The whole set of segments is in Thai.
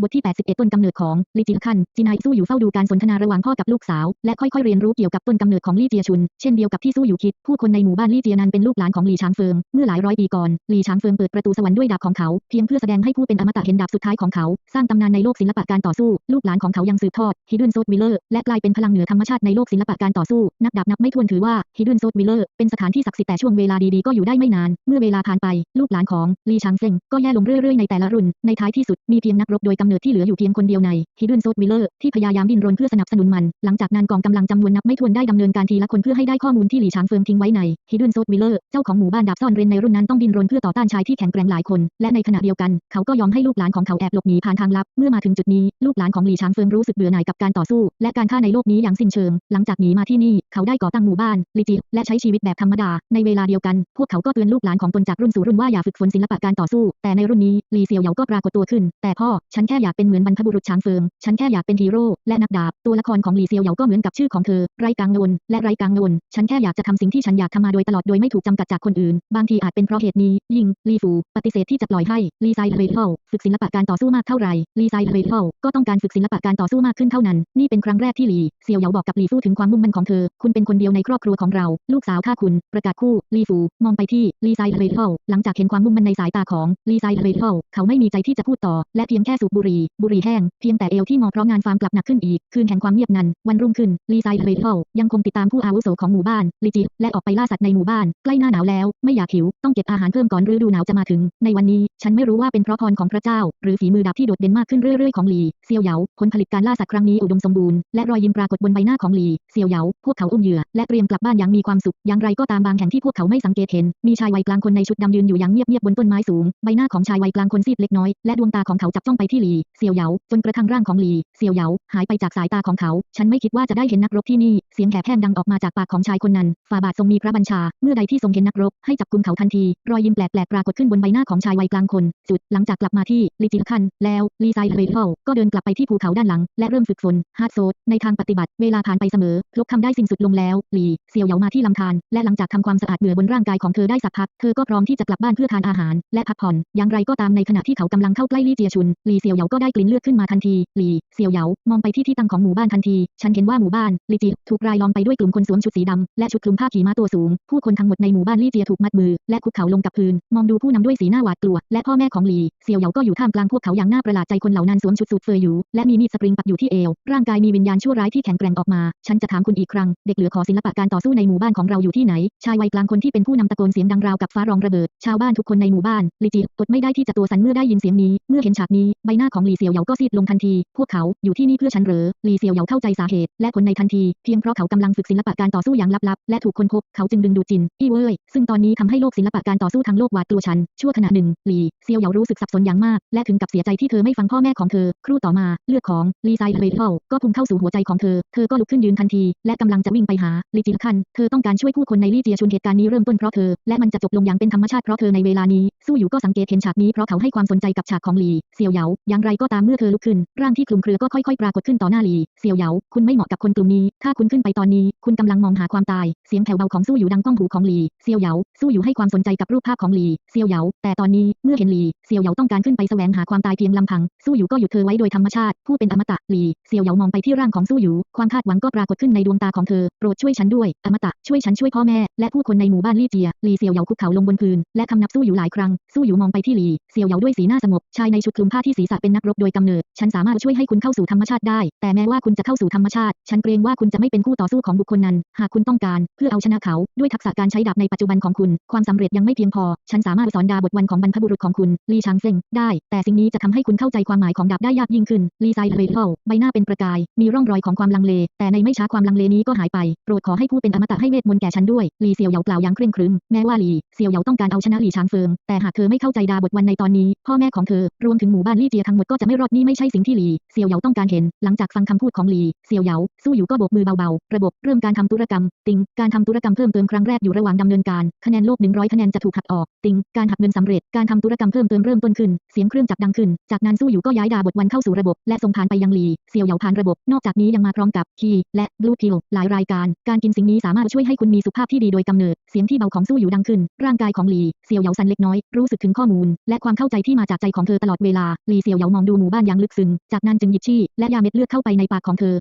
บทที่ 81 ต้นกำเนิดของลีจิคันจินายสู้อยู่เฝ้าดูการสนทนาระหว่างพ่อกับลูกสาว และค่อยๆเรียนรู้เกี่ยวกับต้นกำเนิดของลี่เจียชุน เช่นเดียวกับที่สู้อยู่คิด ผู้คนในหมู่บ้านลี่เจียนั้นเป็นลูกหลานของหลีช้างเฟิง เมื่อหลายร้อยปีก่อนหลีช้างเฟิงเปิดประตูสวรรค์ด้วยดาบของเขา เพียงเพื่อแสดงให้ผู้เป็นอมตะเห็นดาบสุดท้ายของเขา สร้างตำนานในโลกศิลปะการต่อสู้ ลูกหลานของเขายังสืบทอดฮิดุนโซดวิลเลอร์และกลายเป็นพลังเหนือธรรมชาติในโลกศิลปะการต่อสู้ นักดาบนับไม่ถ้วนถือว่าฮิดุนโซดวิลเลอร์เป็นสถานที่ศักดิ์สิทธิ์แต่ช่วงเวลาดีๆก็อยู่ได้ไม่นาน เมื่อเวลาผ่านไป ลูกหลานของลีชางเซงก็แย่ลงเรื่อยๆในแต่ละรุ่นในท้ายที่สุดมีเพียงนักรบโดยกำเนิดที่เหลืออยู่เพียงคนเดียวในฮิดุนโซดวิลเลอร์ที่พยายามดิ้นรนเพื่อสนับสนุนมัน หลังจากนั้นกองกำลังจำนวนนับไม่ถ้วนได้ดำเนินการทีละคนเพื่อให้ได้ข้อมูลที่หลีชางเฟิงทิ้งไว้ในฮิดุนโซดวิลเลอร์เจ้าของหมู่บ้านดาบซ่อนเร้นในรุ่นนั้นต้องดิ้นรนเพื่อต่อต้านชายที่แข็งแกร่งหลายคน และในขณะเดียวกัน เขาก็ยอมให้ลูกหลานของเขาแอบหลบหนีผ่านทางลับ เมื่อมาถึงจุดนี้ลูกหลานของหลีชางเฟิงรู้สึกเบื่อหน่ายกับการต่อสู้ และการฆ่าในโลกนี้อย่างสิ้นเชิง หลังจากหนีมาที่นี่เขาได้ก่อตั้งหมู่บ้านลิจิและใช้ชีวิตแบบธรรมดา ในเวลาเดียวกัน พวกเขาก็เตือนลูกหลานของตนจากรุ่นสู่รุ่นว่าอย่าฝึกฝนศิลปะการต่อสู้ แต่ในรุ่นนี้ลีเซียวเหยาก็ปรากฏตัวขึ้น แต่พ่อ ฉันแค่อยากเป็นเหมือนบรรพบุรุษช้างเฟิง ฉันแค่อยากเป็นฮีโร่ และนักดาบ ตัวละครของหลีเซียวเหยาก็เหมือนกับชื่อของเธอ ไร้กังวลและไร้กังวลฉันแค่อยากจะทำสิ่งที่ฉันอยากทำมาโดยตลอดโดยไม่ถูกจำกัดจากคนอื่น บางทีอาจเป็นเพราะเหตุนี้ ยิงลีฟู ปฏิเสธที่จะปล่อยให้ลีไซเรเทลฝึกศิลปะการต่อสู้มากเท่าไหร่ลีไซเรเทลก็ต้องการฝึกศิลปะการต่อสู้มากขึ้นเท่านั้น นี่เป็นครั้งแรกที่หลีเซียวเหยาบอกกับหลีฟูถึงความมุ่งมั่นของเธอ คุณเป็นคนเดียวในครอบครัวของเรา ลูกสาวข้าคุณ ประกาศคู่ลีฟูมองไปที่ลีไซเรเทลหลังจากเห็นความมุ่งมั่นในสายตาของลีไซเรเทลเขาไม่มีใจที่จะพูดต่อ และเพียงแค่สูบบุหรี่บุรีแห้ง เพียงแต่เอวที่งอเพราะงานฟาร์มกลับหนักขึ้นอีก คืนแห่งความเงียบนั้นวันรุ่งขึ้น ลีไซเรเทลยังคงติดตามผู้อาวุโสของหมู่บ้าน ลิจิ และออกไปล่าสัตว์ในหมู่บ้าน ใกล้หน้าหนาวแล้ว ไม่อยากหิว ต้องเก็บอาหารเพิ่มก่อนฤดูหนาวจะมาถึง ในวันนี้ ฉันไม่รู้ว่าเป็นเพราะพรของพระเจ้า หรือฝีมือดาบที่โดดเด่นมากขึ้นเรื่อยๆของหลีเซียวเหยาผลผลิตการล่าสัตว์ครั้งนี้อุดมสมบูรณ์ และรอยยิ้มปรากฏบนใบหน้าของหลีเซียวเหยาพวกเขาอุ้มเหยื่อ และเตรียมกลับบ้านอย่างมีความสุข อย่างไรก็ตามบางแห่งที่พวกเขาไม่สังเกตเห็น มีชายวัยกลางคนในชุดดำยืนอยู่อย่างเงียบๆบนต้นไม้สูง ใบหน้าของชายวัยกลางคนซีดเล็กน้อย และดวงตาของเขาจับจ้องไปที่หลีเซียวเหยาจนกระทั่งร่างของหลีเซียวเหยาหายไปจากสายตาของเขา ฉันไม่คิดว่าจะได้เห็นนักรบที่นี่ เสียงแหบแห้งดังออกมาจากปากของชายคนนั้น ฝ่าบาททรงมีพระบัญชา เมื่อใดที่ทรงเห็นนักรบ ให้จับกุมเขาทันที รอยยิ้มแปลกๆปรากฏขึ้นบนใบหน้าของชายวัยกลางคนจุด หลังจากกลับมาที่ลิจิลคัน แล้วลีไซเรเทลก็เดินกลับไปที่ภูเขาด้านหลัง และเริ่มฝึกฝนฮาร์ดโซดในทางปฏิบัติ เวลาผ่านไปเสมอคลุกคำได้สิ้นสุดลงแล้ว หลีเซียวเหยามาที่ลำธารและหลังจากทำความสะอาดเหงื่อบนร่างกายของเธอได้สักพัก เธอก็พร้อมที่จะกลับบ้านเพื่อทานอาหาร และพักผ่อน อย่างไรก็ตามในขณะที่เขากำลังเข้าใกล้ลี่เจียชุนหลีเซียวยาก็ได้กลิ่นเลือดขึ้นมาทันทีหลีเซียวเหยามองไปที่ที่ตั้งของหมู่บ้านทันที ฉันเห็นว่าหมู่บ้านลิจิถูกรายล้อมไปด้วยกลุ่มคนสวมชุดสีดำและชุดคลุมผ้าขี่ม้าตัวสูง ผู้คนทั้งหมดในหมู่บ้านลี่เจียถูกมัดมือ และคุกเข่าลงกับพื้น มองดูผู้นำด้วยสีหน้าหวาดกลัว และพ่อแม่ของหลีเซียวเหยาก็อยู่ท่ามกลางพวกเขาอย่างน่าประหลาดใจคนเหล่านั้นสวมชุดสูทเฟยอยู่และมีมีดสปริงปักอยู่ที่เอว ร่างกายมีวิญญาณชั่วร้ายที่แข็งแกร่งออกมา ฉันจะถามคุณอีกครั้ง เด็กเหลือขอศิลปะการต่อสู้ในหมู่บ้านของเราอยู่ที่ไหน ชายวัยกลางคนที่เป็นผู้นำตะโกนเสียงดังราวกับฟ้าร้องระเบิด ชาวบ้านทุกคนในหมู่บ้านลิจิอดไม่ได้ที่จะตัวสั่นเมื่อได้ยินเสียงนี้ เมื่อเห็นฉากนี้ ใบหน้าของหลีเซียวเหยาก็ซีดลงทันที พวกเขาอยู่ที่นี่เพื่อฉันเหรอหลีเซียวเหยาเข้าใจสาเหตุ และผลในทันที เพียงเพราะเขากำลังฝึกศิลปะการต่อสู้อย่างลับๆ และถูกคนพบ เขาจึงดึงดูดจิน อี้เว่ย ซึ่งตอนนี้ทำให้โลกศิลปะการต่อสู้ทั้งโลกหวาดกลัวฉัน ชั่วขณะหนึ่ง หลีเซียวเหยารู้สึกสับสนอย่างมาก และถึงกับเสียใจที่เธอไม่ฟังพ่อแม่ของเธอ ครู่ต่อมา เลือดของลีไซเรเทลก็พุ่งเข้าสู่หัวใจของเธอ เธอก็ลุกขึ้นยืนทันที และกำลังจะวิ่งไปหาลิจิคัน เธอต้องการช่วยผู้คนในลี่เจียชุนเหตุการณ์นี้เริ่มต้นเพราะเธอ และมันจะจบลงอย่างเป็นธรรมชาติเพราะเธอในเวลานี้ สู้อยู่ก็สังเกตเห็นฉากนี้เพราะเขาให้ความสนใจกับฉากของหลีเซียวเหยาอย่างไรก็ตามเมื่อเธอลุกขึ้น ร่างที่คลุมเครือก็ค่อยๆ ปรากฏขึ้นต่อหน้าหลีเซียวเหยา คุณไม่เหมาะกับคนกลุ่มนี้ ถ้าคุณขึ้นไปตอนนี้ คุณกำลังมองหาความตาย เสียงแผ่วเบาของสู้อยู่ดังก้องหูของหลีเซียวเหยา สู้อยู่ให้ความสนใจกับรูปภาพของหลีเซียวเหยา แต่ตอนนี้ เมื่อเห็นหลีเซียวเหยาต้องการขึ้นไปแสวงหาความตายเพียงลำพัง สู้อยู่ก็หยุดเธอไว้โดยธรรมชาติ ผู้เป็นอมตะหลีเซียวเหยามองไปที่ร่างของสู้อยู่ ความคาดหวังก็ปรากฏขึ้นในดวงตาของเธอ โปรดช่วยฉันด้วย อมตะ ช่วยฉันช่วยพ่อแม่ และผู้คนในหมู่บ้านลี่เจียหลีเซียวเหยาคุกเข่าลงบนพื้น และคำนับสู้อยู่หลายครั้ง สู้อยู่มองไปที่หลีเซียวเหยาด้วยสีหน้าสงบ ชายในชุดคลุมผ้าที่ศีรษะเป็นนักรบโดยกำเนิด ฉันสามารถช่วยให้คุณเข้าสู่ธรรมชาติได้ แต่แม้ว่าคุณจะเข้าสู่ธรรมชาติ ฉันเกรงว่าคุณจะไม่เป็นคู่ต่อสู้ของบุคคลนั้น หากคุณต้องการ เพื่อเอาชนะเขาด้วยทักษะการใช้ดาบในปัจจุบันของคุณ ความสำเร็จยังไม่เพียงพอ ฉันสามารถสอนดาบทวันของบรรพบุรุษของคุณลีชางเซงได้ แต่สิ่งนี้จะทำให้คุณเข้าใจความหมายของดาบได้ยากยิ่งขึ้นลีไซเรเทลใบหน้าเป็นประกาย มีร่องรอยของความลังเล แต่ในไม่ช้าความลังเลนี้ก็หายไปโปรดขอให้ผู้เป็นอมตะให้เวทมนต์แก่ฉันด้วยลีเซียวเหยากล่าวอย่างเคร่งครึมแม้ว่าลีเซียวเหยาต้องการเอาชนะลีชางเฟิงแต่หากเธอไม่เข้าใจดาบทวันในตอนนี้ พ่อแม่ของเธอรวมถึงหมู่บ้านลี่เจียทั้งมดก็จะไม่รอดนี่ไม่ใช่สิ่งที่หลีเซียวเหยาต้องการเห็น หลังจากฟังคำพูดของหลีเซียวเหยาสู้อยู่ก็โบกมือเบาๆ ระบบเริ่มการทำธุรกรรม ติง การทำธุรกรรมเพิ่มเติมครั้งแรกอยู่ระหว่างดำเนินการ คะแนนโลก100 คะแนนจะถูกหักออก ติง การหักเงินสำเร็จ การทำธุรกรรมเพิ่มเติมเริ่มต้นขึ้น เสียงเครื่องจักรดังขึ้น จากนั้นสู้อยู่ก็ย้ายดาบทวันเข้าสู่ระบบ และส่งผ่านไปยังหลีเซียวเหยาผ่านระบบ นอกจากนี้ยังมาพร้อมกับคีและบลูพิลหลายรายการ การกินสิ่งนี้สามารถช่วยให้คุณมีสุขภาพที่ดีโดยกำเนิด เสียงที่เบาของสู้อยู่ดังขึ้น ร่างกายของลีเซียวเหยาสั่นเล็กน้อย รู้สึกถึงข้อมูล และความเข้าใจที่มาจากใจของเธอตลอดเวลาลีเซียวเหยามองดูหมู่บ้านอย่างลึกซึ้ง จากนั้นจึงหยิบชี้และยาเม็ดเลือดเข้าไปในปากของเธอ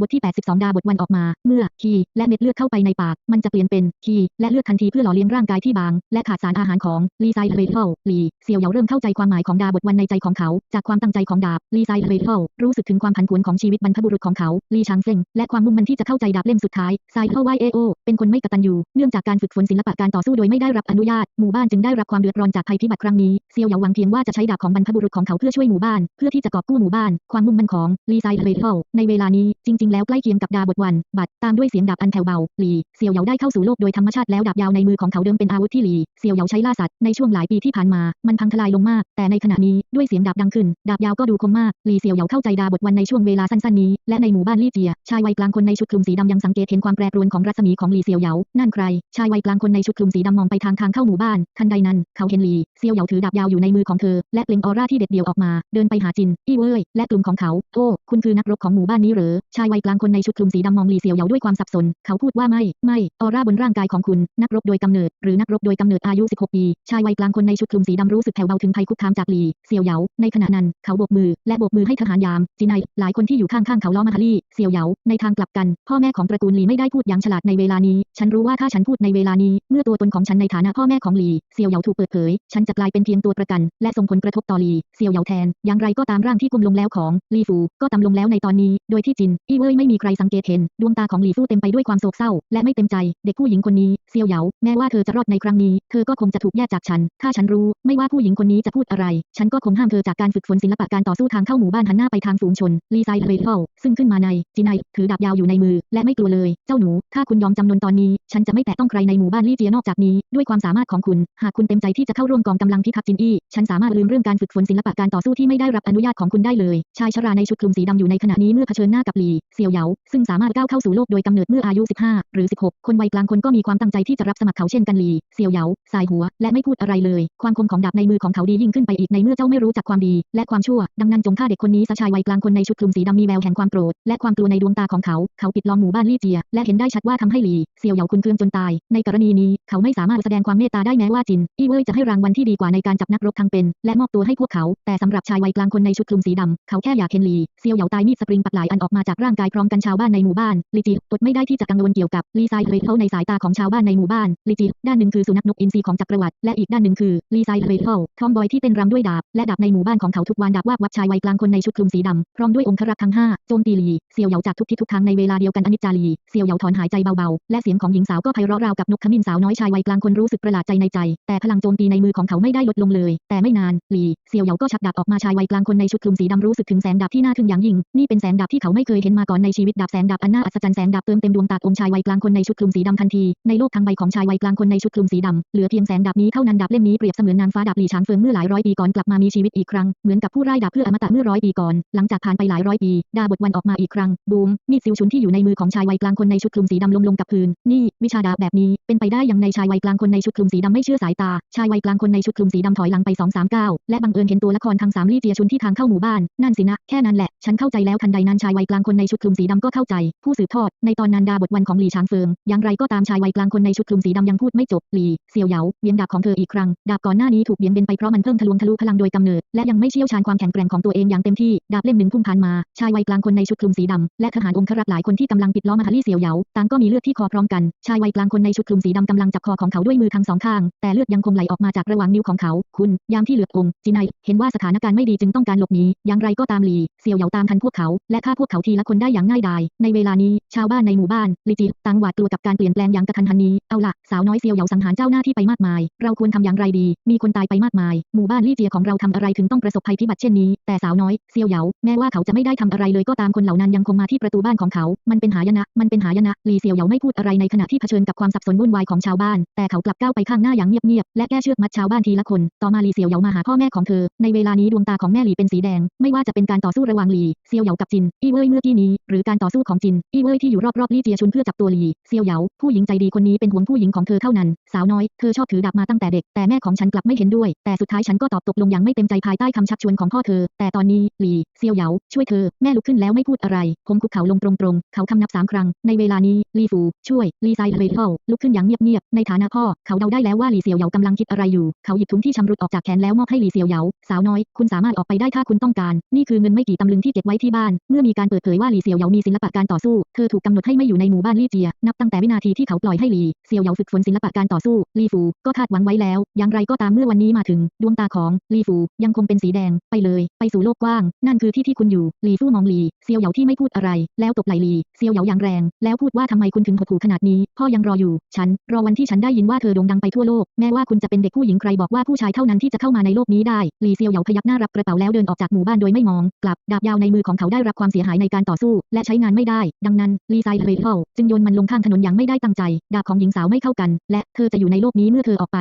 บทที่ 82 ดาบทวันออกมา เมื่อคีและเม็ดเลือดเข้าไปในปาก มันจะเปลี่ยนเป็นคีและเลือดทันทีเพื่อหล่อเลี้ยงร่างกายที่บาง และขาดสารอาหารของลีไซเรเทลลีเซียวเหยาเริ่มเข้าใจความหมายของดาบทวันในใจของเขา จากความตั้งใจของดาบลีไซเรเทลรู้สึกถึงความผันผวนของชีวิตบรรพบุรุษของเขาลีชางเซิงและความมุ่งมั่นที่จะเข้าใจดาบเล่มสุดท้ายไซเทลไวเอโอเป็นคนไม่กตัญญูเนื่องจากการฝึกฝนศิลปะการต่อสู้โดยไม่ได้รับอนุญาตหมู่บ้านจึงได้รับความเดือดร้อนจากภัยพิบัติครั้งนี้เซียวเหยาหวังเพียงว่าจะใช้ดาบของบรรพบุรุษของเขาเพื่อช่วยหมู่บ้าน เพื่อที่จะกอบกู้หมู่บ้าน ความมุ่งมั่นของลีไซเรเทลในเวลานี้จริงๆแล้วใกล้เคียงกับดาบทวัน บัตรตามด้วยเสียงดาบอันแผ่วเบา หลี เซียวเหยาได้เข้าสู่โลกโดยธรรมชาติแล้วดาบยาวในมือของเขาเดิมเป็นอาวุธที่หลี เซียวเหยาใช้ล่าสัตว์ ในช่วงหลายปีที่ผ่านมา มันพังทลายลงมาก แต่ในขณะนี้ด้วยเสียงดาบดังขึ้น ดาบยาวก็ดูคมมาก หลีเซียวเหยาเข้าใจดาบทวันในช่วงเวลาสั้นๆนี้ และในหมู่บ้านลี่เจีย ชายวัยกลางคนในชุดคลุมสีดำยังสังเกตเห็นความแปรปรวนของรัศมีของหลีเซียวเหยา นั่นใคร ชายวัยกลางคนในชุดคลุมสีดำมองไปทางทางเข้าหมู่บ้าน ทันใดนั้น เขาเห็นหลีเซียวเหยาถือดาบยาวอยู่ในมือของเธอ และเปล่งออร่าที่เด็ดเดี่ยวออกมา เดินไปหาจิน อี้เว่ย และกลุ่มของเขา โอ้ คุณคือนักรบของหมู่บ้านนี้เหรอชายวัยกลางคนในชุดคลุมสีดำมองหลีเซียวเหยาด้วยความสับสน เขาพูดว่าไม่ ไม่ ออร่าบนร่างกายของคุณ นักรบโดยกำเนิด หรือนักรบโดยกำเนิดอายุ 16 ปี ชายวัยกลางคนในชุดคลุมสีดำรู้สึกแผ่วเบาถึงภัยคุกคามจากหลีเซียวเหยา ในขณะนั้น เขาโบกมือ และโบกมือให้ทหารยามจินไนหลายคนที่อยู่ข้างๆเขาล้อมาฮารี่เซียวเหยา ในทางกลับกัน พ่อแม่ของตระกูลหลีไม่ได้พูดอย่างฉลาดในเวลานี้ ฉันรู้ว่าถ้าฉันพูดในเวลานี้ เมื่อตัวตนของฉันในฐานะพ่อแม่ของหลีเซียวเหยาถูกเปิดเผย ฉันจะกลายเป็นเพียงตัวประกัน และส่งผลกระทบต่อลีเซียวเยาแทน อย่างไรก็ตามร่างที่กุมลงแล้วของลีฟูก็ต่ำลงแล้วในตอนนี้ โดยที่จินอี้เว่ยไม่มีใครสังเกตเห็น ดวงตาของหลี่ฟู่เต็มไปด้วยความโศกเศร้า และไม่เต็มใจ เด็กผู้หญิงคนนี้เซียวเหยาแม้ว่าเธอจะรอดในครั้งนี้ เธอก็คงจะถูกแยกจากฉัน ถ้าฉันรู้ ไม่ว่าผู้หญิงคนนี้จะพูดอะไร ฉันก็คงห้ามเธอจากการฝึกฝนศิลปะการต่อสู้ทางเข้าหมู่บ้านหันหน้าไปทางฝูงชน ลีไซเรเทลซึ่งขึ้นมาในจินไนถือดาบยาวอยู่ในมือ และไม่กลัวเลย เจ้าหนู ถ้าคุณยอมจำนนตอนนี้ ฉันจะไม่แตะต้องใครในหมู่บ้านลี่เจียนอกจากนี้ ด้วยความสามารถของคุณ หากคุณเต็มใจที่จะเข้าร่วมกองกำลังพิทักษ์จินอี้ฉันสามารถลืมเรื่องการฝึกฝนศิลปะการต่อสู้ที่ไม่ได้รับอนุญาตของคุณได้เลย ชายชราในชุดคลุมสีดำอยู่ในขณะนี้เมื่อเผชิญหน้ากับหลีเซียวเหยาซึ่งสามารถก้าวเข้าสู่โลกโดยกำเนิดเมื่ออายุ 15 หรือ 16 คนวัยกลางคนก็มีความตั้งใจที่จะรับสมัครเขาเช่นกันหลีเซียวเหยาสายหัว และไม่พูดอะไรเลย ความคมของดาบในมือของเขาดียิ่งขึ้นไปอีกในเมื่อเจ้าไม่รู้จักความดี และความชั่ว ดังนั้นจงฆ่าเด็กคนนี้ซะชายวัยกลางคนในชุดคลุมสีดำมีแววแห่งความโกรธและความกลัวในดวงตาของเขา เขาปิดล้อมหมู่บ้านลี่เจีย และเห็นได้ชัดว่าทำให้หลีเซียวเหยาคุณเคืองจนตาย ในกรณีนี้เขาไม่สามารถแสดงความเมตตาได้แม้ว่าจินอีเว่ยจะให้รางวัลที่ดีกว่าในการจับนักรบทั้งเป็น และมอบตัวให้พวกเขา แต่สำหรับชายวัยกลางคนในชุดคลุมสีดำเขาแค่อยากเห็นลีเซียวเหยาตายมีดสปริงปักหลายอันออกมาจากร่างกายายพร้อมกันชาวบ้านในหมู่บ้านลิจิอดไม่ได้ที่จะกังวลเกี่ยวกับลีไซเรเทลในสายตาของชาวบ้านในหมู่บ้านลิจิด้านหนึ่งคือสุนัขนกอินทรีของจักรวรรดิและอีกด้านหนึ่งคือลีไซเรเทลทอมบอยที่เต้นรำด้วยดาบและดาบในหมู่บ้านของเขาทุกวันดาบวาบวับชายวัยกลางคนในชุดคลุมสีดำพร้อมด้วยองครักษ์ทั้งห้าโจมตีลีเซียวเหยาจากทุกทิศทุกทางในเวลาเดียวกันอนิจจาลีเซียวเหยาถอนหายใจเบาๆและเสียงของหญิงสาวก็ไพเราะราวกับนกขมิ้นสาวน้อยชายวัยกลางคนรู้สึกประหลาดใจในใจ แต่พลังโจมตีในมือของเขาไม่ได้ลดลงเลย แต่ไม่นานลีเซียวเหยาก็ชักดาบออกมาชายวัยกลางคนในชุดคลุมสีดำรู้สึกถึงแสงดาบที่น่าทึ่งอย่างยิ่งนี่เป็นแสงดาบที่เขาไม่เคยเห็นมาก่อนในชีวิตดาบแสงดาบอันน่าอัศจรรย์แสงดาบเติมเต็มดวงตาองชายวัยกลางคนในชุดคลุมสีดำทันทีในโลกทั้งใบของชายวัยกลางคนในชุดคลุมสีดำเหลือเพียงแสงดาบนี้เท่านั้นดาบเล่มนี้เปรียบเสมือนนางฟ้าดาบหลีช้างเฟิงเมื่อหลายร้อยปีก่อนกลับมามีชีวิตอีกครั้งเหมือนกับผู้ไร้ดาบเพื่ออมตะเมื่อร้อยปีก่อนหลังจากผ่านไปหลายร้อยปีดาบทวันออกมาอีกครั้งบูมมีดซิวชุนที่อยู่ในมือของชายวัยกลางคนในชุดคลุมสีดำลงลงกับพื้นนี่วิชาดาบแบบนี้เป็นไปได้อย่างในชายวัยกลางคนในชุดคลุมสีดำไม่เชื่อสายตา ชายวัยกลางคนในชุดคลุมสีดำถอยหลังไปสองสามก้าวและบังเอิญเห็นตัวละครทั้งสามลี่เจียชุนที่ทางเข้าหมู่บ้านนั่นสินะแค่นั้นแหละฉันเข้าใจแล้วทันใดนั้นชายวัยกลางคนในชุดคลุมสีดำก็เข้าใจ ผู้สืบทอด ในตอนนันดาบทวันของหลีช้างเฟิง อย่างไรก็ตามชายวัยกลางคนในชุดคลุมสีดำยังพูดไม่จบ หลีเซียวเหยาเวียนดาบของเธออีกครั้ง ดาบก่อนหน้านี้ถูกเบี่ยงเบนไปเพราะมันเพิ่มทะลวงทะลุพลังโดยกำเนิด และยังไม่เชี่ยวชาญความแข็งแกร่งของตัวเองอย่างเต็มที่ ดาบเล่มหนึ่งพุ่งผ่านมา ชายวัยกลางคนในชุดคลุมสีดำและทหารองครักษ์หลายคนที่กำลังปิดล้อมมาฮารี่เซียวเหยาต่างก็มีเลือดที่คอพร้อมกัน ชายวัยกลางคนในชุดคลุมสีดำกำลังจับคอของเขาด้วยมือทั้งสองข้าง แต่เลือดยังคงไหลออกมาจากระหว่างนิ้วของเขา คุณ ยามที่เหลือองจินไนเห็นว่าสถานการณ์ไม่ดีจึงต้องการหลบหนีอย่างไรก็ตามหลีเซียวเหยาตามทันพวกเขา และฆ่าพวกเขาทีละคนได้อย่างง่ายดาย ในเวลานี้ชาวบ้านในหมู่บ้านลิจิต่างหวาดกลัวกับการเปลี่ยนแปลงอย่างกระทันหันนี้ เอาละสาวน้อยเซียวเหยาสังหารเจ้าหน้าที่ไปมากมาย เราควรทำอย่างไรดี มีคนตายไปมากมาย หมู่บ้านลี่เจียของเราทำอะไรถึงต้องประสบภัยพิบัติเช่นนี้ แต่สาวน้อยเซียวเหยาแม้ว่าเขาจะไม่ได้ทำอะไรเลยก็ตามคนเหล่านั้นยังคงมาที่ประตูบ้านของเขา มันเป็นหายนะ มันเป็นหายนะลีเซียวเหยาไม่พูดอะไรในขณะที่เผชิญกับความสับสนวุ่นวายของชาวบ้าน แต่เขากลับก้าวไปข้างหน้าอย่างเงียบๆและแก้เชือกมัดชาวบ้านทีละคน ต่อมาลีเซียวเหยามาหาพ่อแม่ของเธอ ในเวลานี้ดวงตาของแม่หลีเป็นสีแดง ไม่ว่าจะเป็นการต่อสู้ระหว่างหลีเซียวเหยากับจิน อี้เว่ยเมื่อกี้นี้หรือการต่อสู้ของจินอี้เว่ยที่อยู่รอบๆลี่เจียชุนเพื่อจับตัวหลีเซียวเหยาผู้หญิงใจดีคนนี้เป็นห่วงผู้หญิงของเธอเท่านั้น สาวน้อยเธอชอบถือดาบมาตั้งแต่เด็กแต่แม่ของฉันกลับไม่เห็นด้วย แต่สุดท้ายฉันก็ตอบตกลงอย่างไม่เต็มใจภายใต้คำชักชวนของพ่อเธอ แต่ตอนนี้หลีเซียวเหยาช่วยเธอแม่ลุกขึ้นแล้วไม่พูดอะไรผมคุกเข่าลงตรงๆเขาคำนับสามครั้ง ในเวลานี้ลีฟูช่วยลีไซเรเทลลุกขึ้นอย่างเงียบๆในฐานะพ่อเขาเดาได้แล้วว่าหลีเซียวเหยากำลังคิดอะไรอยู่เขาหยิบถุงที่ชำรุดออกจากแขนแล้วมอบให้หลีเซียวเหยาสาวน้อย คุณสามารถออกไปได้ถ้าคุณต้องการ นี่คือเงินไม่กี่ตำลึงที่เก็บไว้ที่บ้าน เมื่อมีการเปิดเผยว่าหลีเซียวเหยามีศิลปะการต่อสู้ เธอถูกกำหนดให้ไม่อยู่ในหมู่บ้านลี่เจีย นับตั้งแต่วินาทีที่เขาปล่อยให้ลีเซียวเหยาฝึกฝนศิลปะการต่อสู้ลีฟูก็คาดหวังไว้แล้ว อย่างไรก็ตามเมื่อวันนี้มาถึง ดวงตาของลีฟูยังคงเป็นสีแดง ไปเลย ไปสู่โลกกว้าง นั่นคือที่ที่คุณอยู่ลีฟูมองลีเซียวเหยาที่ไม่พูดอะไร แล้วตบไหลลีเซียวเหยาอย่างแรง แล้วพูดว่าทำไมคุณถึงหดหู่ขนาดนี้ พ่อยังรออยู่ ฉัน รอวันที่ฉันได้ยินว่าเธอโด่งดังไปทั่วโลก แม้ว่าคุณจะเป็นเด็กผู้หญิงใครบอกว่าผู้ชายเท่านั้นที่จะเข้ามาในโลกนี้ได้ลีเซียวเหยาพยักหน้ารับกระเป๋าแล้วเดินออกจากหมู่บ้านโดยไม่มอง กลับดาบยาวในมือของเขาได้รับความเสียหายในการต่อสู้และใช้งานไม่ได้ ดังนั้นลีไซเรเทลจึงโยนมันลงข้างถนนอย่างไม่ได้ตั้งใจ ดาบของหญิงสาวไม่เข้ากัน และเธอจะอยู่ในโลกนี้เมื่อเธอออกไป